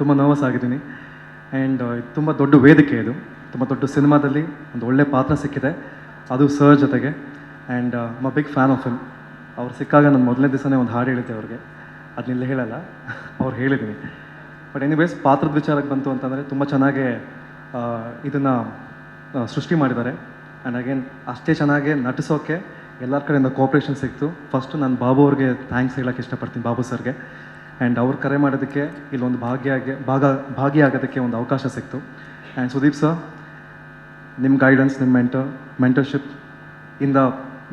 ತುಂಬ ನರ್ವಸ್ ಆಗಿದ್ದೀನಿ. ಆ್ಯಂಡ್ ತುಂಬ ದೊಡ್ಡ ವೇದಿಕೆ ಇದು. ತುಂಬ ದೊಡ್ಡ ಸಿನಿಮಾದಲ್ಲಿ ಒಂದು ಒಳ್ಳೆ ಪಾತ್ರ ಸಿಕ್ಕಿದೆ. ಅದು ಸರ್ ಜೊತೆಗೆ. ಆ್ಯಂಡ್ ಮ ಬಿಗ್ ಫ್ಯಾನ್ ಆಫ್ ಹಿಮ್ ಅವ್ರು ಸಿಕ್ಕಾಗ ನಾನು ಮೊದಲನೇ ದಿವಸನೇ ಒಂದು ಹಾಡು ಹೇಳಿದ್ದೆ ಅವ್ರಿಗೆ. ಅದನ್ನೆಲ್ಲ ಹೇಳಲ್ಲ. ಅವ್ರು ಹೇಳಿದ್ದೀನಿ. ಬಟ್ ಎನಿವೇಸ್ ಪಾತ್ರದ ವಿಚಾರಕ್ಕೆ ಬಂತು ಅಂತಂದರೆ ತುಂಬ ಚೆನ್ನಾಗಿ ಇದನ್ನು ಸೃಷ್ಟಿ ಮಾಡಿದ್ದಾರೆ. ಆ್ಯಂಡ್ ಅಗೇನ್ ಅಷ್ಟೇ ಚೆನ್ನಾಗಿ ನಟಿಸೋಕ್ಕೆ ಎಲ್ಲರ ಕಡೆಯಿಂದ ಕೋಪ್ರೇಷನ್ ಸಿಕ್ತು. ಫಸ್ಟು ನಾನು ಬಾಬು ಅವ್ರಿಗೆ ಥ್ಯಾಂಕ್ಸ್ ಹೇಳೋಕ್ಕೆ ಇಷ್ಟಪಡ್ತೀನಿ, ಬಾಬು ಸರ್ಗೆ. ಆ್ಯಂಡ್ ಅವ್ರು ಕರೆ ಮಾಡೋದಕ್ಕೆ ಇಲ್ಲೊಂದು ಭಾಗಿಯಾಗಿ, ಭಾಗ, ಭಾಗಿಯಾಗೋದಕ್ಕೆ ಒಂದು ಅವಕಾಶ ಸಿಕ್ತು. ಆ್ಯಂಡ್ ಸುದೀಪ್ ಸರ್ ನಿಮ್ಮ ಗೈಡೆನ್ಸ್ ನಿಮ್ಮ ಮೆಂಟರ್ ಮೆಂಟರ್ಶಿಪ್ ಇಂದ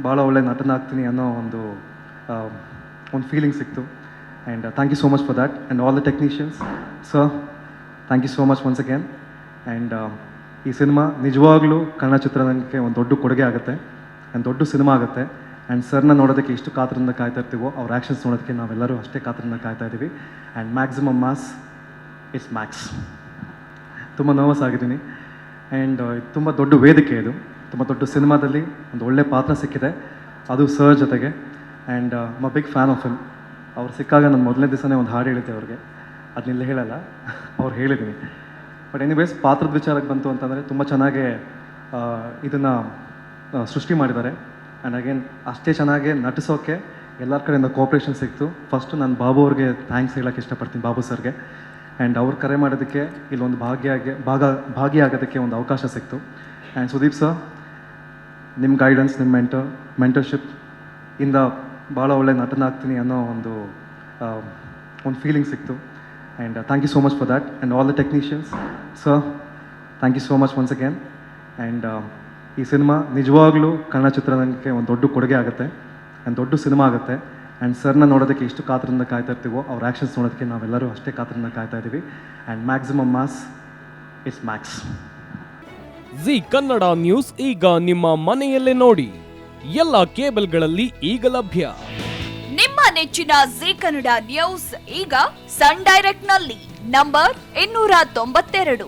ಭಾಳ ಒಳ್ಳೆ ನಟನಾಗ್ತೀನಿ ಅನ್ನೋ ಒಂದು ಒಂದು ಫೀಲಿಂಗ್ ಸಿಕ್ತು. And thank you so much for that and all the technicians sir thank you so much once again and ಈ ಸಿನಿಮಾ ನಿಜವಾಗ್ಲೂ ಕನ್ನಡ ಚಿತ್ರರಂಗಕ್ಕೆ ಒಂದು ದೊಡ್ಡ ಕೊಡುಗೆ ಆಗುತ್ತೆ. ಆ್ಯಂಡ್ ದೊಡ್ಡ ಸಿನಿಮಾ ಆಗುತ್ತೆ. ಆ್ಯಂಡ್ ಸರ್ನ ನೋಡೋದಕ್ಕೆ ಎಷ್ಟು ಕಾತರಿಂದ ಕಾಯ್ತಾ ಇರ್ತೀವೋ ಅವ್ರ ಆ್ಯಕ್ಷನ್ಸ್ ನೋಡೋದಕ್ಕೆ ನಾವೆಲ್ಲರೂ ಅಷ್ಟೇ ಕಾತರಿಂದ ಕಾಯ್ತಾ ಇದ್ದೀವಿ. And maximum mass it's max ತುಂಬ ನರ್ವಸ್ ಆಗಿದ್ದೀನಿ. ಆ್ಯಂಡ್ ತುಂಬ ದೊಡ್ಡ ವೇದಿಕೆ ಇದು. ತುಂಬ ದೊಡ್ಡ ಸಿನಿಮಾದಲ್ಲಿ ಒಂದು ಒಳ್ಳೆ ಪಾತ್ರ ಸಿಕ್ಕಿದೆ. ಅದು ಸರ್ ಜೊತೆಗೆ. ಆ್ಯಂಡ್ ಮ ಬಿಗ್ ಫ್ಯಾನ್ ಆಫ್ ಹಿಮ್ ಅವ್ರು ಸಿಕ್ಕಾಗ ನಾನು ಮೊದಲನೇ ದಿವಸನೇ ಒಂದು ಹಾಡು ಹೇಳಿದ್ದೆ ಅವ್ರಿಗೆ. ಅದನ್ನೆಲ್ಲ ಹೇಳಲ್ಲ. ಅವ್ರು ಹೇಳಿದ್ದೀನಿ. ಬಟ್ ಎನಿವೇಸ್ ಪಾತ್ರದ ವಿಚಾರಕ್ಕೆ ಬಂತು ಅಂತಂದರೆ ತುಂಬ ಚೆನ್ನಾಗಿ ಇದನ್ನು ಸೃಷ್ಟಿ ಮಾಡಿದ್ದಾರೆ. ಆ್ಯಂಡ್ ಅಗೇನ್ ಅಷ್ಟೇ ಚೆನ್ನಾಗಿ ನಟಿಸೋಕೆ ಎಲ್ಲರ ಕಡೆಯಿಂದ ಕೋಪ್ರೇಷನ್ ಸಿಕ್ತು. ಫಸ್ಟು ನಾನು ಬಾಬು ಅವ್ರಿಗೆ ಥ್ಯಾಂಕ್ಸ್ ಹೇಳೋಕ್ಕೆ ಇಷ್ಟಪಡ್ತೀನಿ, ಬಾಬು ಸರ್ಗೆ. ಆ್ಯಂಡ್ ಅವ್ರು ಕರೆ ಮಾಡೋದಕ್ಕೆ ಇಲ್ಲೊಂದು ಭಾಗಿಯಾಗಿ, ಭಾಗ, ಭಾಗಿಯಾಗೋದಕ್ಕೆ ಒಂದು ಅವಕಾಶ ಸಿಕ್ತು. ಆ್ಯಂಡ್ ಸುದೀಪ್ ಸರ್ ನಿಮ್ಮ ಗೈಡೆನ್ಸ್ ನಿಮ್ಮ ಮೆಂಟರ್ ಮೆಂಟರ್ಶಿಪ್ ಇಂದ ಭಾಳ ಒಳ್ಳೆ ನಟನಾಗ್ತೀನಿ ಅನ್ನೋ ಒಂದು ಒಂದು ಫೀಲಿಂಗ್ ಸಿಕ್ತು. And thank you so much for that and all the technicians sir thank you so much once again and ಈ ಸಿನಿಮಾ ನಿಜವಾಗ್ಲೂ ಕನ್ನಡ ಚಿತ್ರರಂಗಕ್ಕೆ ಒಂದು ದೊಡ್ಡ ಕೊಡುಗೆ ಆಗುತ್ತೆ. ಆ್ಯಂಡ್ ದೊಡ್ಡ ಸಿನಿಮಾ ಆಗುತ್ತೆ. ಆ್ಯಂಡ್ ಸರ್ನ ನೋಡೋದಕ್ಕೆ ಎಷ್ಟು ಕಾತರದಿಂದ ಕಾಯ್ತಾ ಇರ್ತೀವೋ ಅವ್ರ ಆ್ಯಕ್ಷನ್ಸ್ ನೋಡೋದಕ್ಕೆ ನಾವೆಲ್ಲರೂ ಅಷ್ಟೇ ಕಾತರದಿಂದ ಕಾಯ್ತಾ ಇದ್ದೀವಿ. And maximum mass it's max Zee Kannada news ಈಗ ನಿಮ್ಮ ಮನೆಯಲ್ಲೇ ನೋಡಿ. ಎಲ್ಲ ಕೇಬಲ್ಗಳಲ್ಲಿ ಈಗ ಲಭ್ಯ. ನಿಮ್ಮ ನೆಚ್ಚಿನ ಜಿ ಕನ್ನಡ ನ್ಯೂಸ್ ಈಗ ಸನ್ ಡೈರೆಕ್ಟ್ನಲ್ಲಿ ನಂಬರ್ ಇನ್ನೂರ ತೊಂಬತ್ತೆರಡು.